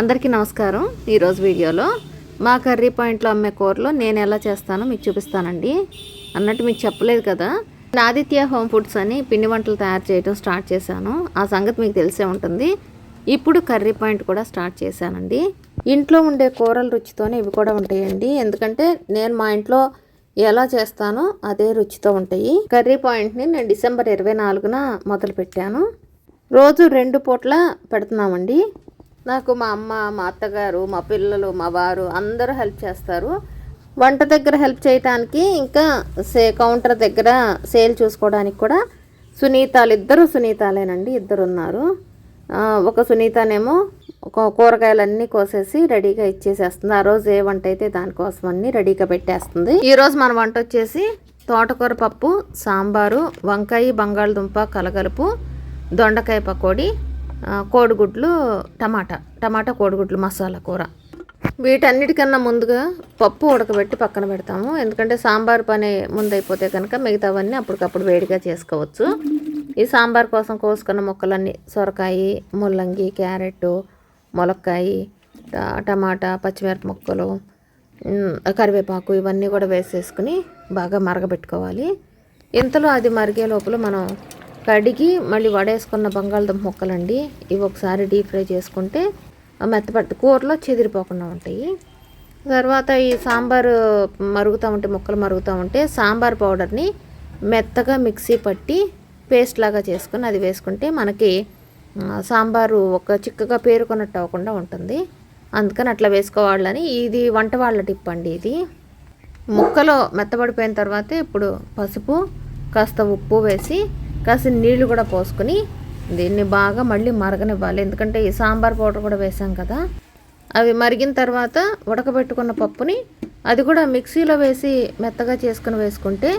అందరికీ నమస్కారం. ఈరోజు వీడియోలో మా కర్రీ పాయింట్లో అమ్మే కూరలో నేను ఎలా చేస్తానో మీకు చూపిస్తానండి. అన్నట్టు మీకు చెప్పలేదు కదా. నేను ఆదిత్య హోమ్ ఫుడ్స్ అని పిండి వంటలు తయారు చేయడం స్టార్ట్ చేశాను. ఆ సంగతి మీకు తెలిసే ఉంటుంది. ఇప్పుడు కర్రీ పాయింట్ కూడా స్టార్ట్ చేశానండి. ఇంట్లో ఉండే కూరల రుచితోనే ఇవి కూడా ఉంటాయండి. ఎందుకంటే నేను మా ఇంట్లో ఎలా చేస్తానో అదే రుచితో ఉంటాయి. కర్రీ పాయింట్ని నేను డిసెంబర్ ఇరవై నాలుగున మొదలు పెట్టాను రోజు రెండు పూట్ల పెడుతున్నామండి. నాకు మా అమ్మ మా అత్తగారు మా పిల్లలు మా వారు అందరూ హెల్ప్ చేస్తారు. వంట దగ్గర హెల్ప్ చేయటానికి ఇంకా సే కౌంటర్ దగ్గర సేల్ చూసుకోవడానికి కూడా సునీతాలు ఇద్దరు సునీతాలేనండి ఇద్దరు ఉన్నారు ఒక సునీతనేమో ఒక కూరగాయలన్నీ కోసేసి రెడీగా ఇచ్చేసేస్తుంది. ఆ రోజు ఏ వంట అయితే దానికోసం అన్ని రెడీగా పెట్టేస్తుంది. ఈరోజు మన వంట వచ్చేసి తోటకూర పప్పు సాంబారు వంకాయ బంగాళదుంప కలగలుపు దొండకాయ పకోడీ కోడిగుడ్లు టమాటా టమాటా కోడిగుడ్లు మసాలా కూర. వీటన్నిటికన్నా ముందుగా పప్పు ఉడకబెట్టి పక్కన పెడతాము. ఎందుకంటే సాంబార్ పని ముందైపోతే కనుక మిగతావన్నీ అప్పటికప్పుడు వేడిగా చేసుకోవచ్చు. ఈ సాంబార్ కోసం కోసుకున్న ముక్కలన్నీ సొరకాయ ముల్లంగి క్యారెట్ ములక్కాయ టమాటా పచ్చిమిరప ముక్కలు కరివేపాకు ఇవన్నీ కూడా వేసేసుకుని బాగా మరగబెట్టుకోవాలి. ఇంతలో అది మరిగే లోపల మనం కడిగి మళ్ళీ వడేసుకున్న బంగాళదుంప ముక్కలండి. ఇవి ఒకసారి డీప్ ఫ్రై చేసుకుంటే మెత్తపడి కూరలో చెదిరిపోకుండా ఉంటాయి. తర్వాత ఈ సాంబారు మరుగుతూ ఉంటే ముక్కలు మరుగుతూ ఉంటే సాంబార్ పౌడర్ని మెత్తగా మిక్సీ పట్టి పేస్ట్ లాగా చేసుకుని అది వేసుకుంటే మనకి సాంబారు ఒక చిక్కగా పేరుకున్నట్టు అవ్వకుండా ఉంటుంది. అందుకని అట్లా వేసుకోవాలని ఇది వంట వాళ్ళ టిప్ అండి ఇది. ముక్కలో మెత్తబడిపోయిన తర్వాత ఇప్పుడు పసుపు కాస్త ఉప్పు వేసి కాసిన నీళ్ళు కూడా పోసుకుని దీన్ని బాగా మళ్ళీ మరగనివ్వాలి. ఎందుకంటే ఈ సాంబార్ పౌడర్ కూడా వేసాం కదా. అవి మరిగిన తర్వాత ఉడకబెట్టుకున్న పప్పుని అది కూడా మిక్సీలో వేసి మెత్తగా చేసుకుని వేసుకుంటే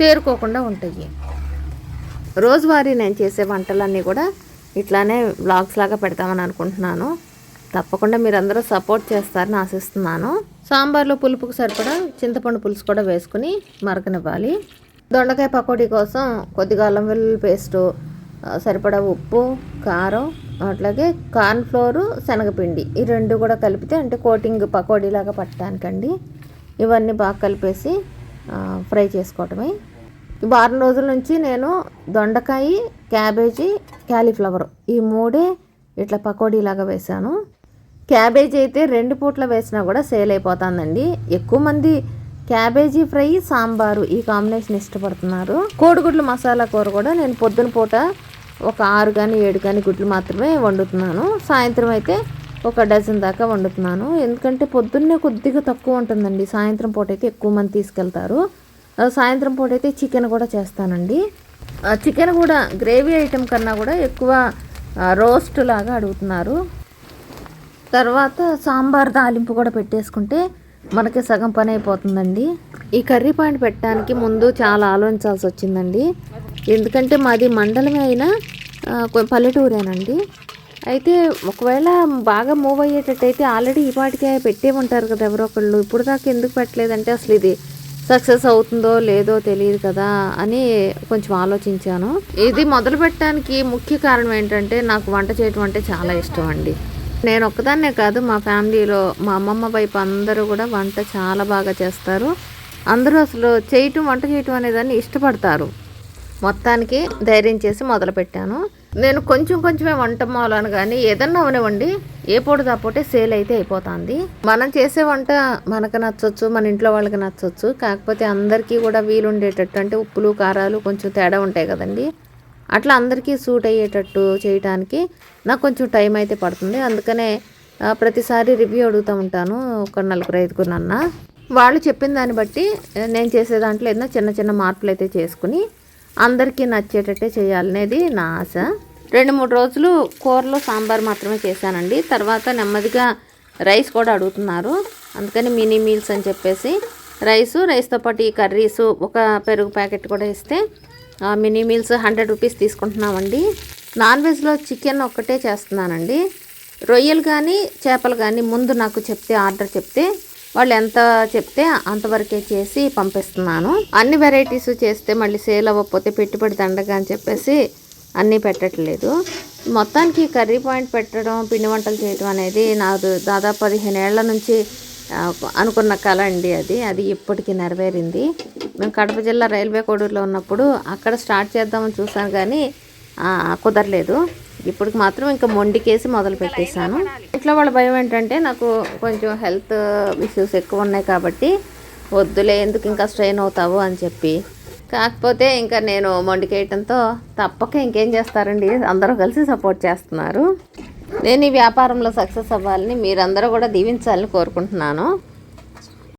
తేరుకోకుండా ఉంటాయి. రోజువారీ నేను చేసే వంటలన్నీ కూడా ఇట్లానే బ్లాగ్స్ లాగా పెడతామని అనుకుంటున్నాను. తప్పకుండా మీరందరూ సపోర్ట్ చేస్తారని ఆశిస్తున్నాను. సాంబార్లో పులుపుకు సరిపడా చింతపండు పులుసు కూడా వేసుకుని మరగనివ్వాలి. దొండకాయ పకోడీ కోసం కొద్దిగా అల్లం వెల్లుల్లి పేస్టు సరిపడా ఉప్పు కారం అట్లాగే కార్న్ ఫ్లోరు శనగపిండి. ఈ రెండు కూడా కలిపితే అంటే కోటింగ్ పకోడీలాగా పట్టడానికండి. ఇవన్నీ బాగా కలిపేసి ఫ్రై చేసుకోవటమే. వారం రోజుల నుంచి నేను దొండకాయ క్యాబేజీ క్యాలీఫ్లవర్ ఈ మూడే ఇట్లా పకోడీలాగా వేశాను. క్యాబేజీ అయితే రెండు పూట్ల వేసినా కూడా సేల్ అయిపోతుందండి. ఎక్కువ మంది క్యాబేజీ ఫ్రై సాంబారు ఈ కాంబినేషన్ ఇష్టపడుతున్నారు. కోడిగుడ్లు మసాలా కూర కూడా నేను పొద్దున పూట ఒక ఆరు కానీ ఏడు కానీ గుడ్లు మాత్రమే వండుతున్నాను. సాయంత్రం అయితే ఒక డజన్ దాకా వండుతున్నాను. ఎందుకంటే పొద్దున్నే కొద్దిగా తక్కువ ఉంటుందండి. సాయంత్రం పూట అయితే ఎక్కువ మంది తీసుకెళ్తారు. సాయంత్రం పూట అయితే చికెన్ కూడా చేస్తానండి. చికెన్ కూడా గ్రేవీ ఐటెం కన్నా కూడా ఎక్కువ రోస్ట్ లాగా అడుగుతున్నారు. తర్వాత సాంబార్ తాలింపు కూడా పెట్టేసుకుంటే మనకి సగం పని అయిపోతుందండి. ఈ కర్రీ పాయింట్ పెట్టడానికి ముందు చాలా ఆలోచించాల్సి వచ్చిందండి ఎందుకంటే మాది మండలమే అయినా పల్లెటూరేనండి. అయితే ఒకవేళ బాగా మూవ్ అయ్యేటట్టయితే ఆల్రెడీ ఈ పాటికే పెట్టే ఉంటారు కదా ఎవరో ఒకళ్ళు. ఇప్పుడు దాకా ఎందుకు పెట్టలేదంటే అసలు ఇది సక్సెస్ అవుతుందో లేదో తెలియదు కదా అని కొంచెం ఆలోచించాను. ఇది మొదలు పెట్టడానికి ముఖ్య కారణం ఏంటంటే నాకు వంట చేయటం అంటే చాలా ఇష్టం అండి. నేను ఒక్కదాన్నే కాదు మా ఫ్యామిలీలో మా అమ్మమ్మ వైపు అందరూ కూడా వంట చాలా బాగా చేస్తారు. అందరూ అసలు చేయటం వంట చేయటం అనేదాన్ని ఇష్టపడతారు. మొత్తానికి ధైర్యం చేసి మొదలుపెట్టాను. నేను కొంచెం కొంచెమే వంట మూలాను కానీ ఏదన్నా అవనివ్వండి ఏ పూట తప్పోటే సేల్ అయితే అయిపోతుంది. మనం చేసే వంట మనకు నచ్చొచ్చు మన ఇంట్లో వాళ్ళకి నచ్చొచ్చు. కాకపోతే అందరికీ కూడా వీలుండేటట్టు అంటే ఉప్పులు కారాలు కొంచెం తేడా ఉంటాయి కదండి. అట్లా అందరికీ సూట్ అయ్యేటట్టు చేయటానికి నాకు కొంచెం టైం అయితే పడుతుంది. అందుకనే ప్రతిసారి రివ్యూ అడుగుతూ ఉంటాను ఒక నలుగురు ఐదుగురు అన్న. వాళ్ళు చెప్పిన దాన్ని బట్టి నేను చేసే దాంట్లో ఏదైనా చిన్న చిన్న మార్పులు అయితే చేసుకుని అందరికీ నచ్చేటట్టే చేయాలనేది నా ఆశ. రెండు మూడు రోజులు కూరలో సాంబార్ మాత్రమే చేశానండి. తర్వాత నెమ్మదిగా రైస్ కూడా అడుగుతున్నారు. అందుకని మినీ మీల్స్ అని చెప్పేసి రైసు రైస్తో పాటు ఈ కర్రీసు ఒక పెరుగు ప్యాకెట్ కూడా ఇస్తే మినీ మీల్స్ హండ్రెడ్ రూపీస్ తీసుకుంటున్నామండి. నాన్ వెజ్లో చికెన్ ఒక్కటే చేస్తున్నానండి. రొయ్యలు కానీ చేపలు కానీ ముందు నాకు చెప్తే ఆర్డర్ చెప్తే వాళ్ళు ఎంత చెప్తే అంతవరకే చేసి పంపిస్తున్నాను. అన్ని వెరైటీస్ చేస్తే మళ్ళీ సేల్ అవ్వకపోతే పెట్టుబడి దండగా అని చెప్పేసి అన్నీ పెట్టట్లేదు. మొత్తానికి కర్రీ పాయింట్ పెట్టడం పిండి వంటలు చేయడం అనేది నాకు దాదాపు పదిహేను ఏళ్ళ నుంచి అనుకున్న కళ అండి అది. అది ఇప్పటికీ నెరవేరింది. మేము కడప జిల్లా రైల్వే కోడూరులో ఉన్నప్పుడు అక్కడ స్టార్ట్ చేద్దామని చూసాను కానీ కుదరలేదు. ఇప్పటికి మాత్రం ఇంకా మొండికేసి మొదలు పెట్టేశాను. ఇంట్లో వాళ్ళ భయం ఏంటంటే నాకు కొంచెం హెల్త్ ఇష్యూస్ ఎక్కువ ఉన్నాయి కాబట్టి వద్దులే ఎందుకు ఇంకా స్ట్రెయిన్ అవుతావు? అని చెప్పి. కాకపోతే ఇంకా నేను మొండికేయటంతో తప్పక ఇంకేం చేస్తారండి? అందరూ కలిసి సపోర్ట్ చేస్తున్నారు. నేను ఈ వ్యాపారంలో సక్సెస్ అవ్వాలని మీరందరూ కూడా దీవించాలని కోరుకుంటున్నాను.